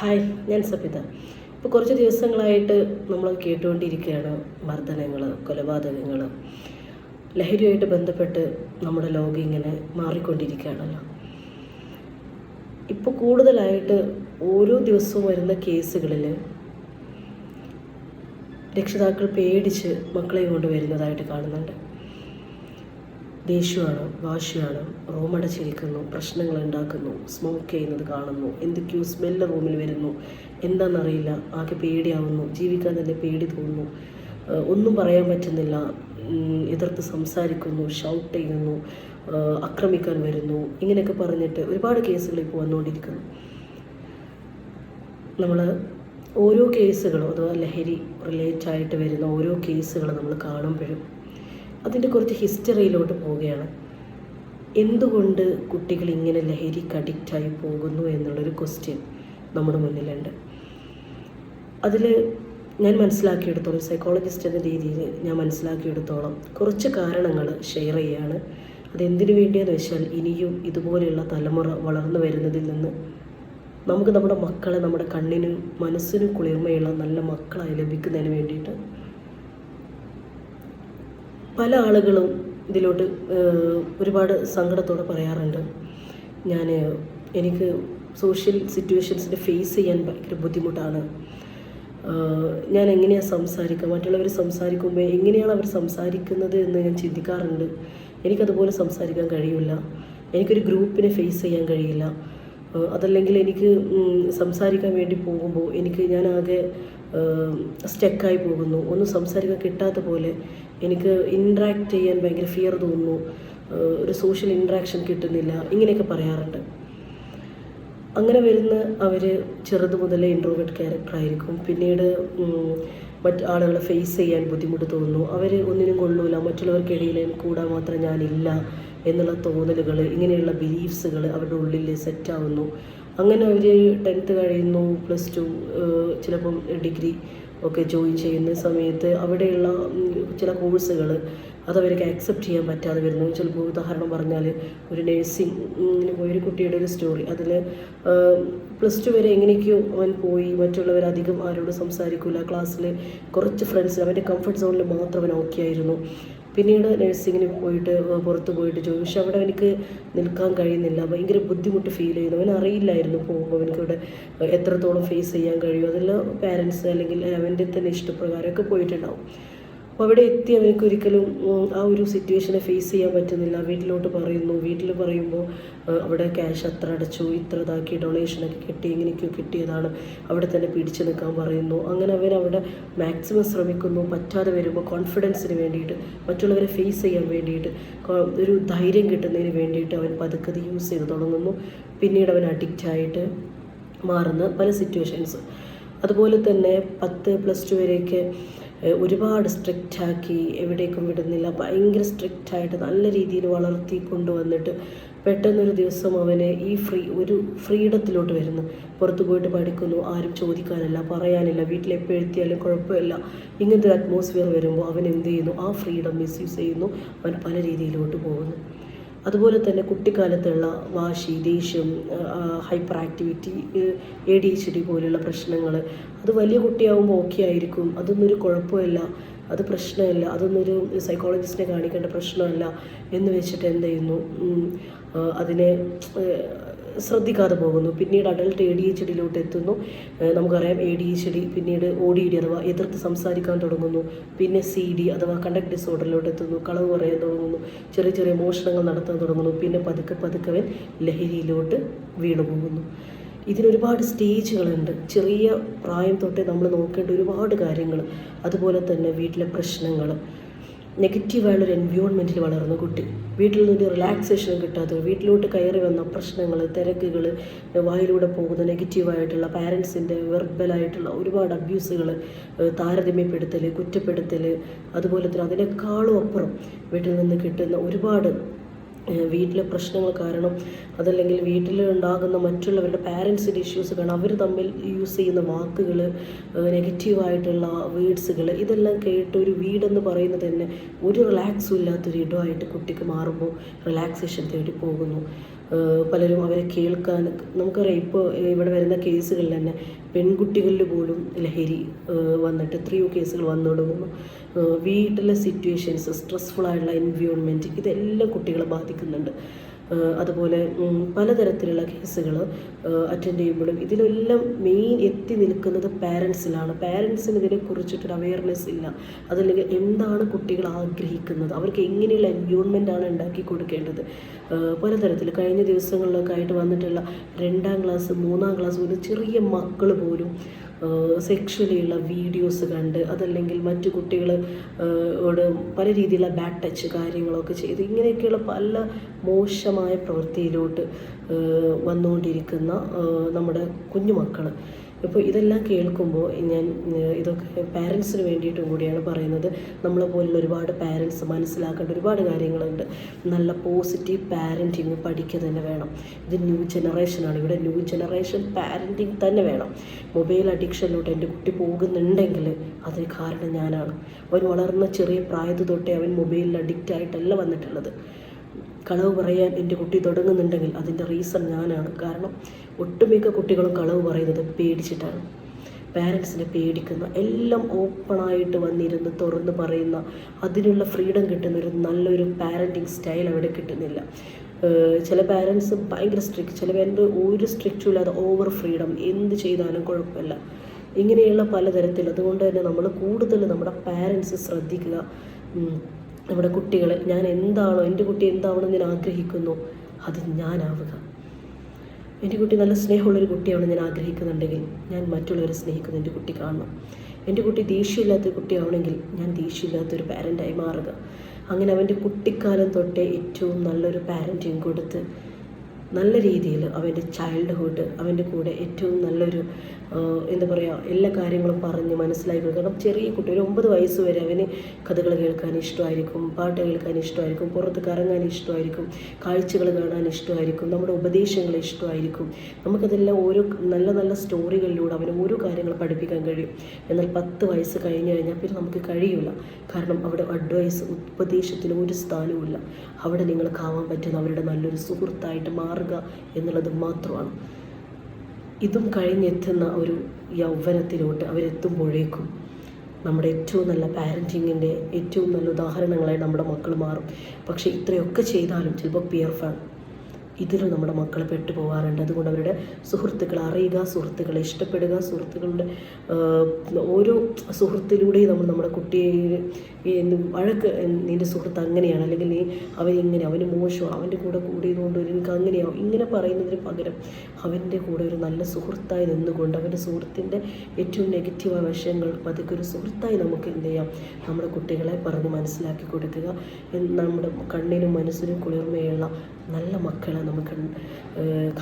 Hi ഞാൻ സബിത. ഇപ്പോൾ കുറച്ച് ദിവസങ്ങളായിട്ട് നമ്മൾ കേട്ടുകൊണ്ടിരിക്കുകയാണ് മർദ്ദനങ്ങൾ കൊലപാതകങ്ങൾ ലഹരിയുമായിട്ട് ബന്ധപ്പെട്ട് നമ്മുടെ ലോകം ഇങ്ങനെ മാറിക്കൊണ്ടിരിക്കുകയാണല്ലോ. ഇപ്പോൾ കൂടുതലായിട്ട് ഓരോ ദിവസവും വരുന്ന കേസുകളിൽ രക്ഷിതാക്കൾ പേടിച്ച് മക്കളെ കൊണ്ട് വരുന്നതായിട്ട് കാണുന്നുണ്ട്. ദേഷ്യമാണ്? വാശിയാണ്? റൂമടച്ചിരിക്കുന്നു പ്രശ്നങ്ങൾ ഉണ്ടാക്കുന്നു സ്മോക്ക് ചെയ്യുന്നത് കാണുന്നു എന്തൊക്കെയോ സ്മെല്ല് റൂമിൽ വരുന്നു എന്താണെന്നറിയില്ല ആകെ പേടിയാവുന്നു ജീവിക്കാൻ തന്നെ പേടി തോന്നുന്നു. ഒന്നും പറയാൻ പറ്റുന്നില്ല എതിർത്ത് സംസാരിക്കുന്നു ഷൗട്ട് ചെയ്യുന്നു ആക്രമിക്കാൻ വരുന്നു ഇങ്ങനെയൊക്കെ പറഞ്ഞിട്ട് ഒരുപാട് കേസുകൾ ഇപ്പോൾ വന്നുകൊണ്ടിരിക്കുന്നു. നമ്മൾ ഓരോ കേസുകളും അഥവാ ലഹരി റിലേറ്റ് ആയിട്ട് വരുന്ന ഓരോ കേസുകൾ നമ്മൾ കാണുമ്പോഴും അതിന്റെ കുറച്ച് ഹിസ്റ്ററിയിലോട്ട് പോവുകയാണ്. എന്തുകൊണ്ട് കുട്ടികൾ ഇങ്ങനെ ലഹരിക്ക് അഡിക്റ്റായി പോകുന്നു എന്നുള്ളൊരു ക്വസ്റ്റ്യൻ നമ്മുടെ മുന്നിലുണ്ട്. അതിൽ ഞാൻ മനസ്സിലാക്കിയെടുത്തോളം സൈക്കോളജിസ്റ്റ് എന്ന രീതിയിൽ ഞാൻ മനസ്സിലാക്കിയെടുത്തോളം കുറച്ച് കാരണങ്ങൾ ഷെയർ ചെയ്യുകയാണ് അതെന്തിനു വേണ്ടിയെന്ന് വെച്ചാൽ ഇനിയും ഇതുപോലെയുള്ള തലമുറ വളർന്നു വരുന്നതിൽ നിന്ന് നമുക്ക് നമ്മുടെ മക്കളെ നമ്മുടെ കണ്ണിനും മനസ്സിനും കുളിർമയുള്ള നല്ല മക്കളായി ലഭിക്കുന്നതിന് വേണ്ടിയിട്ട് പല ആളുകളും ഇതിലോട്ട് ഒരുപാട് സങ്കടത്തോടെ പറയാറുണ്ട്. ഞാൻ എനിക്ക് സോഷ്യൽ സിറ്റുവേഷൻസിനെ ഫേസ് ചെയ്യാൻ ഭയങ്കര ബുദ്ധിമുട്ടാണ്. ഞാൻ എങ്ങനെയാണ് സംസാരിക്കുക മറ്റുള്ളവർ സംസാരിക്കുമ്പോൾ എങ്ങനെയാണ് അവർ സംസാരിക്കുന്നത് എന്ന് ഞാൻ ചിന്തിക്കാറുണ്ട്. എനിക്കതുപോലെ സംസാരിക്കാൻ കഴിയില്ല എനിക്കൊരു ഗ്രൂപ്പിനെ ഫേസ് ചെയ്യാൻ കഴിയില്ല. അതല്ലെങ്കിൽ എനിക്ക് സംസാരിക്കാൻ വേണ്ടി പോകുമ്പോൾ എനിക്ക് ഞാൻ സ്റ്റക്കായി പോകുന്നു. ഒന്നും സംസാരിക്കാൻ കിട്ടാത്ത പോലെ എനിക്ക് ഇൻട്രാക്ട് ചെയ്യാൻ ഭയങ്കര ഫിയർ തോന്നുന്നു. ഒരു സോഷ്യൽ ഇൻട്രാക്ഷൻ കിട്ടുന്നില്ല. ഇങ്ങനെയൊക്കെ പറയാറുണ്ട്. അങ്ങനെ വരുന്ന അവർ ചെറുത് മുതലേ ഇൻട്രോവേർട്ട് ക്യാരക്ടർ ആയിരിക്കും. പിന്നീട് മറ്റ് ആളുകളെ ഫേസ് ചെയ്യാൻ ബുദ്ധിമുട്ട് തോന്നുന്നു. അവർ ഒന്നിനും കൊള്ളൂല. മറ്റുള്ളവർക്കിടയിൽ കൂടാൻ മാത്രം ഞാനില്ല എന്നുള്ള തോന്നലുകൾ ഇങ്ങനെയുള്ള ബിലീഫ്സുകൾ അവരുടെ ഉള്ളിൽ സെറ്റാവുന്നു അങ്ങനെ അവർ ടെൻത്ത് കഴിയുന്നു പ്ലസ് ടു ചിലപ്പം ഡിഗ്രി ഒക്കെ ജോയിൻ ചെയ്യുന്ന സമയത്ത് അവിടെയുള്ള ചില കോഴ്സുകൾ അതവർക്ക് അക്സെപ്റ്റ് ചെയ്യാൻ പറ്റാതെ വരുന്നു. ചിലപ്പോൾ ഉദാഹരണം പറഞ്ഞാൽ ഒരു നേഴ്സിംഗ് ഇങ്ങനെ പോയി ഒരു കുട്ടിയുടെ ഒരു സ്റ്റോറി അതിൽ പ്ലസ് ടു വരെ എങ്ങനെയൊക്കെയോ അവൻ പോയി മറ്റുള്ളവർ അധികം ആരോട് സംസാരിക്കില്ല ക്ലാസ്സിൽ കുറച്ച് ഫ്രണ്ട്സ് അവന്റെ കംഫർട്ട് സോണിൽ മാത്രം അവൻ ഓക്കെ ആയിരുന്നു. പിന്നീട് നഴ്സിങ്ങിന് പോയിട്ട് പുറത്ത് പോയിട്ട് ചോദിച്ചു പക്ഷെ അവിടെ എനിക്ക് നിൽക്കാൻ കഴിയുന്നില്ല. ഭയങ്കര ബുദ്ധിമുട്ട് ഫീൽ ചെയ്യുന്നു. അവൻ അറിയില്ലായിരുന്നു പോകുമ്പോൾ ഇവിടെ എത്രത്തോളം ഫേസ് ചെയ്യാൻ കഴിയും. അതെല്ലാം പാരൻസ് അല്ലെങ്കിൽ അവന്റെ തന്നെ ഇഷ്ടപ്രകാരമൊക്കെ പോയിട്ടുണ്ടാവും. അപ്പോൾ അവിടെ എത്തി അവർക്ക് ഒരിക്കലും ആ ഒരു സിറ്റുവേഷനെ ഫേസ് ചെയ്യാൻ പറ്റുന്നില്ല. വീട്ടിലോട്ട് പറയുന്നു. വീട്ടിൽ പറയുമ്പോൾ അവിടെ ക്യാഷ് അത്ര അടച്ചു ഇത്ര ഇതാക്കി ഡൊണേഷനൊക്കെ കിട്ടി ഇങ്ങനെയൊക്കെ കിട്ടിയതാണ്. അവിടെ തന്നെ പിടിച്ചു നിൽക്കാൻ പറയുന്നു. അങ്ങനെ അവർ അവിടെ മാക്സിമം ശ്രമിക്കുന്നു. പറ്റാതെ വരുമ്പോൾ കോൺഫിഡൻസിന് വേണ്ടിയിട്ട് മറ്റുള്ളവരെ ഫേസ് ചെയ്യാൻ വേണ്ടിയിട്ട് ഒരു ധൈര്യം കിട്ടുന്നതിന് വേണ്ടിയിട്ട് അവൻ പതുക്കത് യൂസ് ചെയ്ത് തുടങ്ങുന്നു. പിന്നീട് അവൻ അഡിക്റ്റായിട്ട് മാറുന്ന പല സിറ്റുവേഷൻസ് അതുപോലെ തന്നെ പത്ത് പ്ലസ് ടു വരെയൊക്കെ ഒരുപാട് സ്ട്രിക്റ്റ് ആക്കി എവിടേക്കും വിടുന്നില്ല. ഭയങ്കര സ്ട്രിക്റ്റ് ആയിട്ട് നല്ല രീതിയിൽ വളർത്തി കൊണ്ടുവന്നിട്ട് പെട്ടെന്നൊരു ദിവസം അവനെ ഈ ഫ്രീ ഒരു ഫ്രീഡത്തിലോട്ട് വരുന്നു. പുറത്ത് പോയിട്ട് പഠിക്കുന്നു ആരും ചോദിക്കാനില്ല പറയാനില്ല വീട്ടിൽ എപ്പോൾ എഴുത്തിയാലും കുഴപ്പമില്ല. ഇങ്ങനത്തെ ഒരു അറ്റ്മോസ്ഫിയർ വരുമ്പോൾ അവൻ എന്ത് ചെയ്യുന്നു? ആ ഫ്രീഡം മിസ്യൂസ് ചെയ്യുന്നു. അവൻ പല രീതിയിലോട്ട് പോകുന്നു. അതുപോലെ തന്നെ കുട്ടിക്കാലത്തുള്ള വാശി ദേഷ്യം hyper activity A D H D പോലെയുള്ള പ്രശ്നങ്ങൾ. അത് വലിയ കുട്ടിയാവുമ്പോൾ ഓക്കെ ആയിരിക്കും. അതൊന്നൊരു കുഴപ്പമില്ല. അത് പ്രശ്നമില്ല. അതൊന്നൊരു സൈക്കോളജിസ്റ്റിനെ കാണിക്കേണ്ട പ്രശ്നമല്ല എന്ന് വെച്ചിട്ട് എന്ത് ചെയ്യുന്നു? അതിനെ ശ്രദ്ധിക്കാതെ പോകുന്നു. പിന്നീട് അഡൾട്ട് എ ഡി എച്ച് ഡിയിലോട്ട് എത്തുന്നു. നമുക്കറിയാം എ ഡി എച്ച് ഡി പിന്നീട് ഒ ഡി ഡി അഥവാ എതിർത്ത് സംസാരിക്കാൻ തുടങ്ങുന്നു. പിന്നെ സി ഡി അഥവാ കണ്ടക്ട് ഡിസോർഡറിലോട്ട് എത്തുന്നു. കളവ് പറയാൻ തുടങ്ങുന്നു. ചെറിയ ചെറിയ മോഷണങ്ങൾ നടത്താൻ തുടങ്ങുന്നു. പിന്നെ പതുക്കെ പതുക്കവൻ ലഹരിയിലോട്ട് വീണു പോകുന്നു. ഇതിനൊരുപാട് സ്റ്റേജുകളുണ്ട്. ചെറിയ പ്രായം തൊട്ടേ നമ്മൾ നോക്കേണ്ട ഒരുപാട് കാര്യങ്ങൾ. അതുപോലെ തന്നെ വീട്ടിലെ പ്രശ്നങ്ങൾ നെഗറ്റീവായുള്ളൊരു എൻവയോൺമെന്റിൽ വളർന്ന കുട്ടി. വീട്ടിൽ നിന്നൊരു റിലാക്സേഷൻ കിട്ടാതെ വീട്ടിലോട്ട് കയറി വന്ന പ്രശ്നങ്ങൾ തിരക്കുകൾ വായിലൂടെ പോകുന്ന നെഗറ്റീവായിട്ടുള്ള പാരൻസിന്റെ വെർബലായിട്ടുള്ള ഒരുപാട് അബ്യൂസുകൾ താരതമ്യപ്പെടുത്തൽ കുറ്റപ്പെടുത്തൽ അതുപോലെ തന്നെ അതിനേക്കാളും അപ്പുറം വീട്ടിൽ നിന്ന് കിട്ടുന്ന ഒരുപാട് വീട്ടിലെ പ്രശ്നങ്ങൾ കാരണം അതല്ലെങ്കിൽ വീട്ടിൽ ഉണ്ടാകുന്ന മറ്റുള്ളവരുടെ പാരൻസിന്റെ ഇഷ്യൂസ് കാരണം അവർ തമ്മിൽ യൂസ് ചെയ്യുന്ന വാക്കുകൾ നെഗറ്റീവായിട്ടുള്ള വേർഡ്സുകൾ ഇതെല്ലാം കേട്ട് ഒരു വീടെന്ന് പറയുന്നത് തന്നെ ഒരു റിലാക്സും ഇല്ലാത്തൊരു ഇടമായിട്ട് കുട്ടിക്ക് മാറുമ്പോൾ റിലാക്സേഷൻ തേടി പോകുന്നു. പലരും അവരെ കേൾക്കാൻ നമുക്കറിയാം. ഇപ്പോൾ ഇവിടെ വരുന്ന കേസുകളിൽ തന്നെ പെൺകുട്ടികളിൽ പോലും ലഹരി വന്നിട്ട് എത്രയോ കേസുകൾ വന്നു തുടങ്ങുന്നു. വീട്ടിലെ സിറ്റുവേഷൻസ് സ്ട്രെസ്ഫുൾ ആയിട്ടുള്ള എൻവയോൺമെന്റ് ഇതെല്ലാം കുട്ടികളെ ബാധിക്കുന്നുണ്ട്. അതുപോലെ പലതരത്തിലുള്ള കേസുകൾ അറ്റൻഡ് ചെയ്യുമ്പോഴും ഇതിലെല്ലാം മെയിൻ എത്തി നിൽക്കുന്നത് പാരൻസിലാണ് പാരൻസിന് ഇതിനെക്കുറിച്ചിട്ടൊരു അവയർനെസ് ഇല്ല. അതല്ലെങ്കിൽ എന്താണ് കുട്ടികൾ ആഗ്രഹിക്കുന്നത്? അവർക്ക് എങ്ങനെയുള്ള എൻവോൺമെന്റ് ആണ് ഉണ്ടാക്കി കൊടുക്കേണ്ടത്? പലതരത്തിൽ കഴിഞ്ഞ ദിവസങ്ങളിലൊക്കെ ആയിട്ട് വന്നിട്ടുള്ള രണ്ടാം ക്ലാസ് മൂന്നാം ക്ലാസ് പോലും ചെറിയ മക്കൾ പോലും സെക്ഷലി ഉള്ള വീഡിയോസ് കണ്ട് അതല്ലെങ്കിൽ മറ്റു കുട്ടികൾ ഓട് പല രീതിയിലുള്ള ബാഡ് ടച്ച് കാര്യങ്ങളൊക്കെ ചെയ്ത് ഇങ്ങനെയൊക്കെയുള്ള പല മോശമായ പ്രവൃത്തിയിലോട്ട് വന്നുകൊണ്ടിരിക്കുന്ന നമ്മുടെ കുഞ്ഞുമക്കൾ ഇപ്പോൾ ഇതെല്ലാം കേൾക്കുമ്പോൾ ഞാൻ ഇതൊക്കെ പാരൻസിന് വേണ്ടിയിട്ടും കൂടിയാണ് പറയുന്നത്. നമ്മളെ പോലുള്ള ഒരുപാട് പാരൻസ് മനസ്സിലാക്കേണ്ട ഒരുപാട് കാര്യങ്ങളുണ്ട്. നല്ല പോസിറ്റീവ് പാരന്റിങ് പഠിക്കുക തന്നെ വേണം. ഇത് ന്യൂ ജനറേഷനാണ് ഇവിടെ ന്യൂ ജനറേഷൻ പാരന്റിങ് തന്നെ വേണം. മൊബൈൽ അഡിക്ഷനിലോട്ട് എന്റെ കുട്ടി പോകുന്നുണ്ടെങ്കിൽ അതിന് കാരണം ഞാനാണ്. അവൻ വളർന്ന ചെറിയ പ്രായത്തിൽ തൊട്ടേ അവൻ മൊബൈലിൽ അഡിക്റ്റ് ആയിട്ടല്ല വന്നിട്ടുള്ളത്. കളവ് പറയാൻ എന്റെ കുട്ടി തുടങ്ങുന്നുണ്ടെങ്കിൽ അതിന്റെ റീസൺ ഞാനാണ്. കാരണം ഒട്ടുമിക്ക കുട്ടികളും കളവ് പറയുന്നത് പേടിച്ചിട്ടാണ്. പാരൻസിനെ പേടിക്കുന്ന എല്ലാം ഓപ്പണായിട്ട് വന്നിരുന്ന് തുറന്ന് പറയുന്ന അതിനുള്ള ഫ്രീഡം കിട്ടുന്ന ഒരു നല്ലൊരു പാരന്റിങ് സ്റ്റൈൽ അവിടെ കിട്ടുന്നില്ല. ചില പാരൻസ് ഭയങ്കര സ്ട്രിക്റ്റ് ചില പാരന്റ് ഒരു സ്ട്രിക്റ്റും ഇല്ലാതെ ഓവർ ഫ്രീഡം എന്ത് ചെയ്താലും കുഴപ്പമില്ല. ഇങ്ങനെയുള്ള പലതരത്തിൽ. അതുകൊണ്ട് തന്നെ നമ്മൾ കൂടുതൽ നമ്മുടെ പാരൻസ് ശ്രദ്ധിക്കുക. നമ്മുടെ കുട്ടികളെ ഞാൻ എന്താണോ എന്റെ കുട്ടി എന്താവണം ഞാൻ ആഗ്രഹിക്കുന്നു അത് ഞാനാവുക. എന്റെ കുട്ടി നല്ല സ്നേഹമുള്ളൊരു കുട്ടിയാണ് ഞാൻ ആഗ്രഹിക്കുന്നുണ്ടെങ്കിൽ ഞാൻ മറ്റുള്ളവരെ സ്നേഹിക്കുന്ന എന്റെ കുട്ടി കാണണം. എന്റെ കുട്ടി ദേഷ്യമില്ലാത്തൊരു കുട്ടിയാവണമെങ്കിൽ ഞാൻ ദേഷ്യമില്ലാത്തൊരു പാരന്റായി മാറുക. അങ്ങനെ അവന്റെ കുട്ടിക്കാലം തൊട്ടേ ഏറ്റവും നല്ലൊരു പാരന്റിങ് കൊടുത്ത് നല്ല രീതിയിൽ അവന്റെ ചൈൽഡ്ഹുഡ് അവന്റെ കൂടെ ഏറ്റവും നല്ലൊരു എന്താ പറയുക എല്ലാ കാര്യങ്ങളും പറഞ്ഞ് മനസ്സിലാക്കി കൊടുക്കുക. കാരണം ചെറിയ കുട്ടി ഒരു ഒമ്പത് വയസ്സ് വരെ അവന് കഥകൾ കേൾക്കാൻ ഇഷ്ടമായിരിക്കും പാട്ട് കേൾക്കാൻ ഇഷ്ടമായിരിക്കും പുറത്ത് കറങ്ങാൻ ഇഷ്ടമായിരിക്കും കാഴ്ചകൾ കാണാൻ ഇഷ്ടമായിരിക്കും നമ്മുടെ ഉപദേശങ്ങൾ ഇഷ്ടമായിരിക്കും. നമുക്കതെല്ലാം ഓരോ നല്ല നല്ല സ്റ്റോറികളിലൂടെ അവന് ഓരോ കാര്യങ്ങൾ പഠിപ്പിക്കാൻ കഴിയും. എന്നാൽ പത്ത് വയസ്സ് കഴിഞ്ഞ് കഴിഞ്ഞാൽ പിന്നെ നമുക്ക് കഴിയില്ല കാരണം അവിടെ അഡ്വൈസ് ഉപദേശത്തിന് ഒരു സ്ഥാനവുമില്ല. അവിടെ നിങ്ങൾക്കാവാൻ പറ്റുന്ന അവരുടെ നല്ലൊരു സുഹൃത്തായിട്ട് മാറുക എന്നുള്ളത് മാത്രമാണ്. ഇതും കഴിഞ്ഞെത്തുന്ന ഒരു യൗവനത്തിലോട്ട് അവരെത്തുമ്പോഴേക്കും നമ്മുടെ ഏറ്റവും നല്ല പാരന്റിങ്ങിന്റെ ഏറ്റവും നല്ല ഉദാഹരണങ്ങളായി നമ്മുടെ മക്കൾ മാറും. പക്ഷേ ഇത്രയൊക്കെ ചെയ്താലും ചിലപ്പോൾ പിയർ ഫാൻ ഇതിലും നമ്മുടെ മക്കൾ പെട്ടുപോകാറുണ്ട് അതുകൊണ്ട് അവരുടെ സുഹൃത്തുക്കളെ അറിയുക സുഹൃത്തുക്കളെ ഇഷ്ടപ്പെടുക സുഹൃത്തുക്കളുടെ ഓരോ സുഹൃത്തിലൂടെയും നമ്മൾ നമ്മുടെ കുട്ടിയെ വഴക്ക് നിന്റെ സുഹൃത്ത് അങ്ങനെയാണ്. അല്ലെങ്കിൽ നീ അവൻ ഇങ്ങനെ അവന് മോശമാണ് അവന്റെ കൂടെ കൂടിയതുകൊണ്ട് എനിക്ക് അങ്ങനെയാവും. ഇങ്ങനെ പറയുന്നതിന് പകരം അവന്റെ കൂടെ ഒരു നല്ല സുഹൃത്തായി നിന്നുകൊണ്ട് അവന്റെ സുഹൃത്തിന്റെ ഏറ്റവും നെഗറ്റീവായ വശങ്ങൾ പതുക്കെ ഒരു സുഹൃത്തായി നമുക്ക് എന്ത് ചെയ്യാം? നമ്മുടെ കുട്ടികളെ പറഞ്ഞ് മനസ്സിലാക്കി കൊടുക്കുക. നമ്മുടെ കണ്ണിനും മനസ്സിനും കുളിർമയുള്ള നല്ല മക്കളെ നമുക്ക്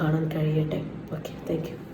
കാണാൻ കഴിയട്ടെ. Okay thank